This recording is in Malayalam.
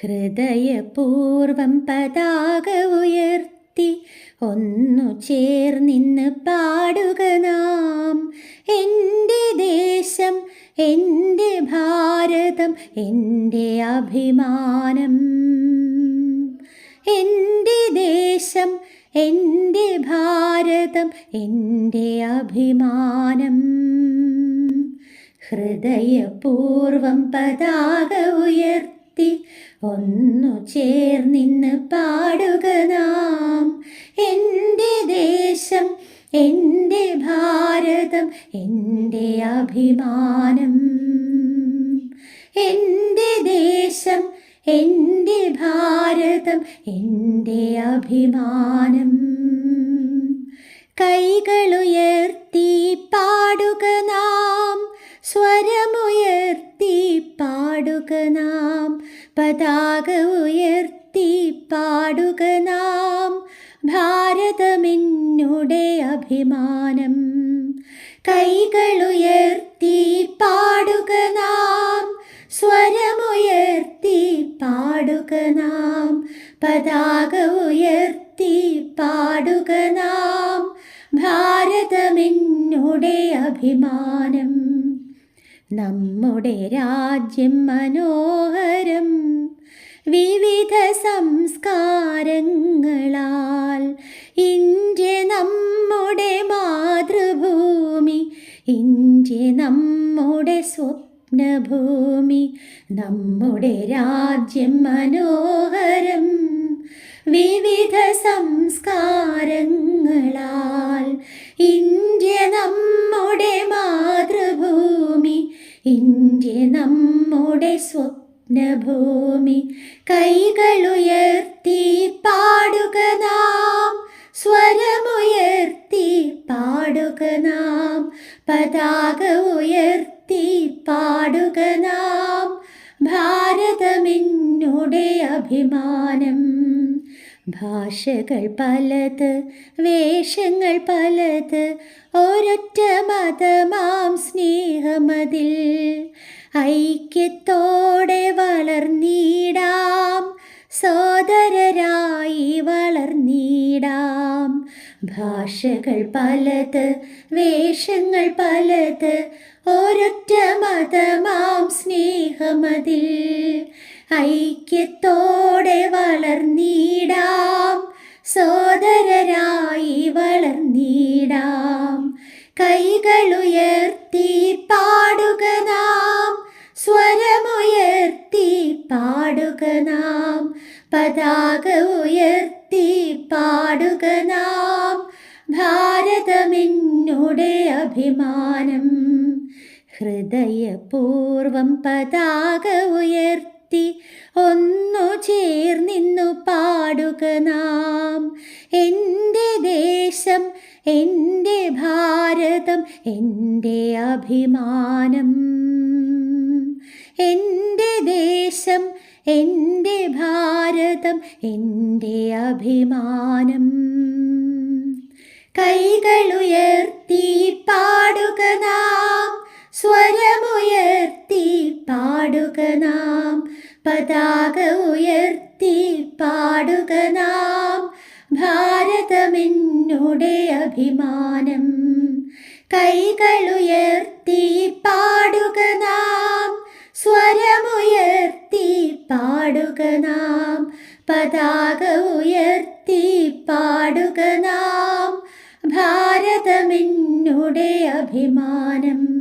ഹൃദയപൂർവം പതാക ഉയർത്തി ഒന്നു ചേർന്നിന്ന് പാടുക നാം. എന്റെ ദേശം എന്റെ ഭാരതം എന്റെ അഭിമാനം. എന്റെ ദേശം എന്റെ ഭാരതം എന്റെ അഭിമാനം. ഹൃദയപൂർവം പതാക ഉയർത്തി ഒന്നു ചേർന്നിന്ന് പാടുക നാം. എന്റെ ദേശം എന്റെ ഭാരതം എന്റെ അഭിമാനം. എന്റെ ദേശം എന്റെ ഭാരതം എന്റെ അഭിമാനം. കൈകളുയർത്തി പാടുക നാം സ്വരമുയർത്തി പാടുക നാം. പതാക ഉയർത്തി പാടുക നാം. ഭാരതമെന്നുടെ അഭിമാനം. കൈകളുയർത്തി പാടുക നാം. സ്വരമുയർത്തി പാടുക നാം. പതാക ഉയർത്തി പാടുക നാം. ഭാരതമെന്നുടെ അഭിമാനം. നമ്മുടെ രാജ്യം മനോഹരം. വിവിധ സംസ്കാരങ്ങളാൽ ഇന്ത്യ നമ്മുടെ മാതൃഭൂമി ഇന്ത്യ നമ്മുടെ സ്വപ്നഭൂമി നമ്മുടെ രാജ്യം മനോഹരം. വിവിധ സംസ്കാരങ്ങളാൽ ഇന്ത്യ ഇന്ത്യ നമ്മുടെ സ്വപ്നഭൂമി കൈകളുയർത്തി പാടുക നാം സ്വരമുയർത്തി പാടുക നാം പതാക ഉയർത്തി പാടുക നാം ഭാരതമെന്നുടെ അഭിമാനം. ഭാഷകൾ പലത് വേഷങ്ങൾ പലത് ഒരൊറ്റ മതമാം സ്നേഹമതിൽ. ഐക്യത്തോടെ വളർന്നീടാം സോദരരായി വളർന്നീടാം. ഭാഷകൾ പലത് വേഷങ്ങൾ പലത് ഒരൊറ്റ മതമാം സ്നേഹമതിൽ. ഐക്യത്തോടെ വളർന്നിടാം സോദരരായി വളർന്നിടാം. കൈകളുയർത്തി പാടുക നാം. സ്വരമുയർത്തി പാടുക നാം. പതാക ഉയർത്തി പാടുക നാം. ഭാരതമെന്നുടെ അഭിമാനം. ഹൃദയപൂർവം പതാക ഉയർത്തി ഒന്നു ചേർന്നിന്നു പാടുക നാം. എന്റെ ദേശം എന്റെ ഭാരതം എന്റെ അഭിമാനം. എന്റെ ദേശം എന്റെ ഭാരതം എന്റെ അഭിമാനം. കൈകളുയർത്തി പാടുക നാം സ്വരമുയർത്തി പാടുക നാം പതാക ഉയർത്തി പാടുക നാം. ഭാരതമെന്നുടെ അഭിമാനം. കൈകളുയർത്തി പാടുക നാം. സ്വരമുയർത്തി പാടുക നാം. പതാക ഉയർത്തി പാടുക നാം. ഭാരതമെന്നുടെ അഭിമാനം.